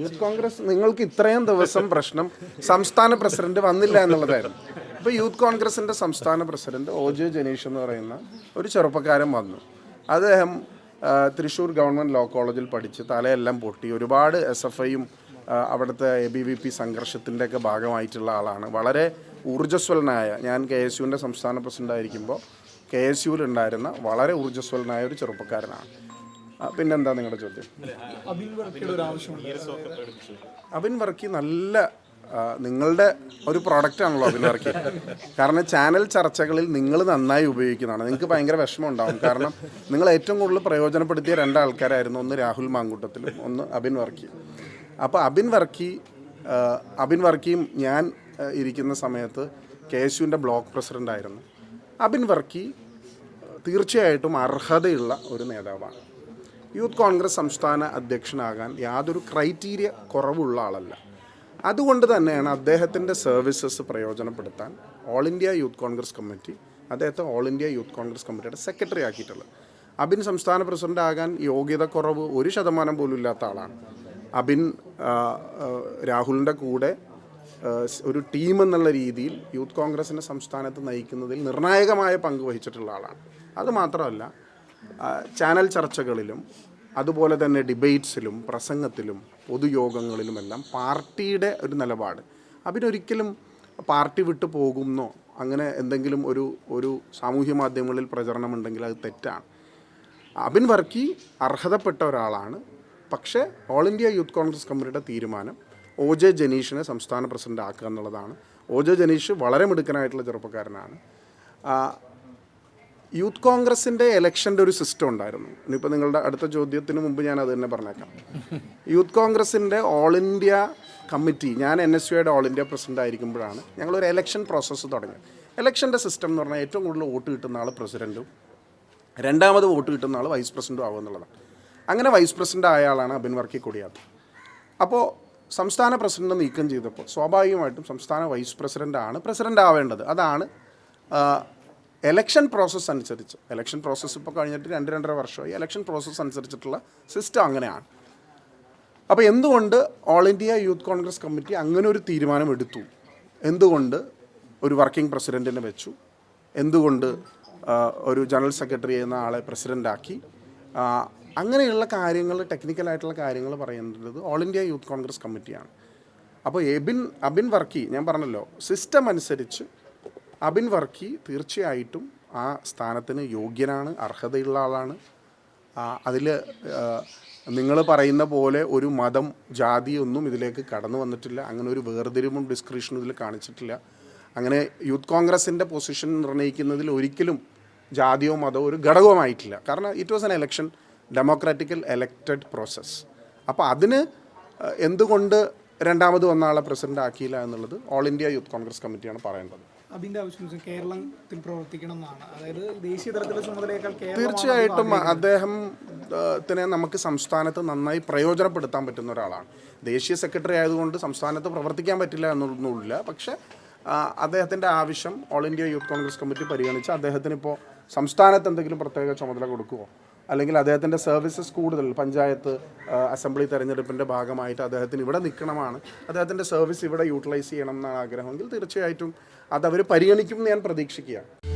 Youth Congress നിങ്ങൾക്ക് ഇത്രയും ദിവസം പ്രശ്നം സംസ്ഥാന പ്രസിഡന്റ് വന്നില്ല എന്നുള്ളതായിരുന്നു. ഇപ്പൊ യൂത്ത് കോൺഗ്രസിന്റെ സംസ്ഥാന പ്രസിഡന്റ് ഓജോ ജനീഷ് എന്ന് പറയുന്ന ഒരു ചെറുപ്പക്കാരൻ വന്നു. അദ്ദേഹം തൃശ്ശൂർ ഗവൺമെന്റ് ലോ കോളേജിൽ പഠിച്ച് തലയെല്ലാം പൊട്ടി. ഒരുപാട് എസ് എഫ് ഐയും അവിടുത്തെ എ ബി വി പി സംഘർഷത്തിന്റെ ഒക്കെ ഭാഗമായിട്ടുള്ള ആളാണ്. വളരെ ഊർജസ്വലനായ ഞാൻ കെ എസ് യുവിന്റെ സംസ്ഥാന പ്രസിഡന്റ് ആയിരിക്കുമ്പോൾ കെ എസ് യുവിലുണ്ടായിരുന്ന വളരെ ഊർജസ്വലനായ ഒരു ചെറുപ്പക്കാരനാണ്. പിന്നെന്താ നിങ്ങളുടെ ചോദ്യം? അബിൻ വർക്കി നല്ല നിങ്ങളുടെ ഒരു പ്രോഡക്റ്റ് ആണല്ലോ അബിൻ വർക്കി. കാരണം ചാനൽ ചർച്ചകളിൽ നിങ്ങൾ നന്നായി ഉപയോഗിക്കുന്നതാണ്. നിങ്ങൾക്ക് ഭയങ്കര വിഷമം ഉണ്ടാവും. കാരണം നിങ്ങൾ ഏറ്റവും കൂടുതൽ പ്രയോജനപ്പെടുത്തിയ രണ്ടാൾക്കാരായിരുന്നു ഒന്ന് രാഹുൽ മാങ്കൂട്ടത്തിലും ഒന്ന് അബിൻ വർക്കി. അപ്പോൾ അബിൻ വർക്കി അബിൻ വർക്കിയും ഞാൻ ഇരിക്കുന്ന സമയത്ത് കെ എസ് യുവിന്റെ ബ്ലോക്ക് പ്രസിഡന്റ് ആയിരുന്നു അബിൻ വർക്കി തീർച്ചയായിട്ടും അർഹതയുള്ള ഒരു നേതാവാണ്. യൂത്ത് കോൺഗ്രസ് സംസ്ഥാന അധ്യക്ഷനാകാൻ യാതൊരു ക്രൈറ്റീരിയ കുറവുള്ള ആളല്ല. അതുകൊണ്ട് തന്നെയാണ് അദ്ദേഹത്തിന്റെ സർവീസസ് പ്രയോജനപ്പെടുത്താൻ all India youth Congress committee അദ്ദേഹത്തെ ഓൾ ഇന്ത്യ യൂത്ത് കോൺഗ്രസ് കമ്മിറ്റിയുടെ സെക്രട്ടറി ആക്കിയിട്ടുള്ളത്. അബിൻ സംസ്ഥാന പ്രസിഡന്റ് ആകാൻ യോഗ്യത കുറവ് ഒരു ശതമാനം പോലും ഇല്ലാത്ത ആളാണ്. അബിൻ രാഹുലിന്റെ കൂടെ ഒരു ടീം എന്നുള്ള രീതിയിൽ യൂത്ത് കോൺഗ്രസിനെ സംസ്ഥാനത്ത് നയിക്കുന്നതിൽ നിർണായകമായ പങ്ക് വഹിച്ചിട്ടുള്ള ആളാണ്. അതുമാത്രമല്ല ആ, ചാനൽ ചർച്ചകളിലും അതുപോലെ തന്നെ ഡിബേറ്റ്സിലും പ്രസംഗത്തിലും പൊതുയോഗങ്ങളിലുമെല്ലാം പാർട്ടിയുടെ ഒരു നിലപാട്. അതിനൊരിക്കലും പാർട്ടി വിട്ടു പോകുന്നോ അങ്ങനെ എന്തെങ്കിലും ഒരു ഒരു സാമൂഹ്യ മാധ്യമങ്ങളിൽ പ്രചരണമുണ്ടെങ്കിൽ അത് തെറ്റാണ്. അബിൻ വർക്കി അർഹതപ്പെട്ട ഒരാളാണ്. പക്ഷേ ഓൾ ഇന്ത്യ യൂത്ത് കോൺഗ്രസ് കമ്മിറ്റിയുടെ തീരുമാനം ഒ ജെ ജനീഷിനെ സംസ്ഥാന പ്രസിഡന്റ് ആക്കുക എന്നുള്ളതാണ്. ഒ ജെ ജനീഷ് വളരെ മിടുക്കനായിട്ടുള്ള ചെറുപ്പക്കാരനാണ്. യൂത്ത് കോൺഗ്രസിന്റെ ഇലക്ഷന്റെ ഒരു സിസ്റ്റം ഉണ്ടായിരുന്നു. ഇനിയിപ്പോൾ നിങ്ങളുടെ അടുത്ത ചോദ്യത്തിന് മുമ്പ് ഞാൻ അത് തന്നെ പറഞ്ഞേക്കാം. യൂത്ത് കോൺഗ്രസിന്റെ ഓൾ ഇന്ത്യ കമ്മിറ്റി ഞാൻ എൻ എസ് യുയുടെ ഓൾ ഇന്ത്യ പ്രസിഡന്റ് ആയിരിക്കുമ്പോഴാണ് ഞങ്ങളൊരു ഇലക്ഷൻ പ്രോസസ്സ് തുടങ്ങിയത്. ഇലക്ഷന്റെ സിസ്റ്റം എന്ന് പറഞ്ഞാൽ ഏറ്റവും കൂടുതൽ വോട്ട് കിട്ടുന്ന ആൾ പ്രസിഡന്റും രണ്ടാമത് വോട്ട് കിട്ടുന്ന ആൾ വൈസ് പ്രസിഡന്റും ആവുക എന്നുള്ളതാണ്. അങ്ങനെ വൈസ് പ്രസിഡന്റ് ആയ ആളാണ് അബിൻ വർക്കി കൊടിയാത്ത്. അപ്പോൾ സംസ്ഥാന പ്രസിഡന്റ് നീക്കം ചെയ്തപ്പോൾ സ്വാഭാവികമായിട്ടും സംസ്ഥാന വൈസ് പ്രസിഡന്റ് ആണ് പ്രസിഡന്റ് ആവേണ്ടത്. അതാണ് എലക്ഷൻ പ്രോസസ്സ് അനുസരിച്ച്. എലക്ഷൻ പ്രോസസ്സ് ഇപ്പോൾ കഴിഞ്ഞിട്ട് രണ്ട് രണ്ടര വർഷമായി. എലക്ഷൻ പ്രോസസ്സ് അനുസരിച്ചിട്ടുള്ള സിസ്റ്റം അങ്ങനെയാണ്. അപ്പോൾ എന്തുകൊണ്ട് all India youth Congress committee അങ്ങനെ ഒരു തീരുമാനം എടുത്തു എന്തുകൊണ്ട് ഒരു വർക്കിംഗ് പ്രസിഡന്റിനെ വെച്ചു? എന്തുകൊണ്ട് ഒരു ജനറൽ സെക്രട്ടറി എന്ന ആളെ പ്രസിഡന്റാക്കി അങ്ങനെയുള്ള കാര്യങ്ങൾ ടെക്നിക്കലായിട്ടുള്ള കാര്യങ്ങൾ പറയേണ്ടത് ഓൾ ഇന്ത്യ യൂത്ത് കോൺഗ്രസ് കമ്മിറ്റിയാണ് അപ്പോൾ എബിൻ അബിൻ വർക്കി ഞാൻ പറഞ്ഞല്ലോ സിസ്റ്റം അനുസരിച്ച് അബിൻ വർക്കി തീർച്ചയായിട്ടും ആ സ്ഥാനത്തിന് യോഗ്യനാണ് അർഹതയുള്ള ആളാണ്. അതിൽ നിങ്ങൾ പറയുന്ന പോലെ ഒരു മതം ജാതി ഒന്നും ഇതിലേക്ക് കടന്നു വന്നിട്ടില്ല. അങ്ങനെ ഒരു വേർതിരിവും ഡിസ്ക്രിപ്ഷനും ഇതിൽ കാണിച്ചിട്ടില്ല. അങ്ങനെ യൂത്ത് കോൺഗ്രസിന്റെ പൊസിഷൻ നിർണയിക്കുന്നതിൽ ഒരിക്കലും ജാതിയോ മതമോ ഒരു ഘടകവുമായിട്ടില്ല. കാരണം it was an election democratical elected process അപ്പോൾ അതിന് എന്തുകൊണ്ട് രണ്ടാമത് വന്ന ആളെ പ്രസിഡന്റ് ആക്കിയില്ല എന്നുള്ളത് ഓൾ ഇന്ത്യ യൂത്ത് കോൺഗ്രസ് കമ്മിറ്റിയാണ് പറയേണ്ടത്. അബിന്റെ ആവശ്യം കേരളത്തിൽ പ്രവർത്തിക്കണം എന്നാണ്. അതായത് ദേശീയ തലത്തിലെ ചുമതലയേക്കാൾ തീർച്ചയായിട്ടും അദ്ദേഹം ത്തിനെ നമുക്ക് സംസ്ഥാനത്ത് നന്നായി പ്രയോജനപ്പെടുത്താൻ പറ്റുന്ന ഒരാളാണ്. ദേശീയ സെക്രട്ടറി ആയതുകൊണ്ട് സംസ്ഥാനത്ത് പ്രവർത്തിക്കാൻ പറ്റില്ല എന്നൊന്നുമില്ല. പക്ഷേ അദ്ദേഹത്തിന്റെ ആവശ്യം all India youth Congress committee പരിഗണിച്ച് അദ്ദേഹത്തിന് ഇപ്പോൾ സംസ്ഥാനത്ത് എന്തെങ്കിലും പ്രത്യേക ചുമതല കൊടുക്കുമോ അല്ലെങ്കിൽ അദ്ദേഹത്തിന്റെ സർവീസസ് കൂടുതൽ. പഞ്ചായത്ത് അസംബ്ലി തെരഞ്ഞെടുപ്പിന്റെ ഭാഗമായിട്ട് അദ്ദേഹത്തിന് ഇവിടെ നിൽക്കണമാണ്. അദ്ദേഹത്തിന്റെ സർവീസ് ഇവിടെ യൂട്ടിലൈസ് ചെയ്യണം എന്നാണ് ആഗ്രഹമെങ്കിൽ തീർച്ചയായിട്ടും അതവർ പരിഗണിക്കും എന്ന് ഞാൻ പ്രതീക്ഷിക്കുകയാണ്.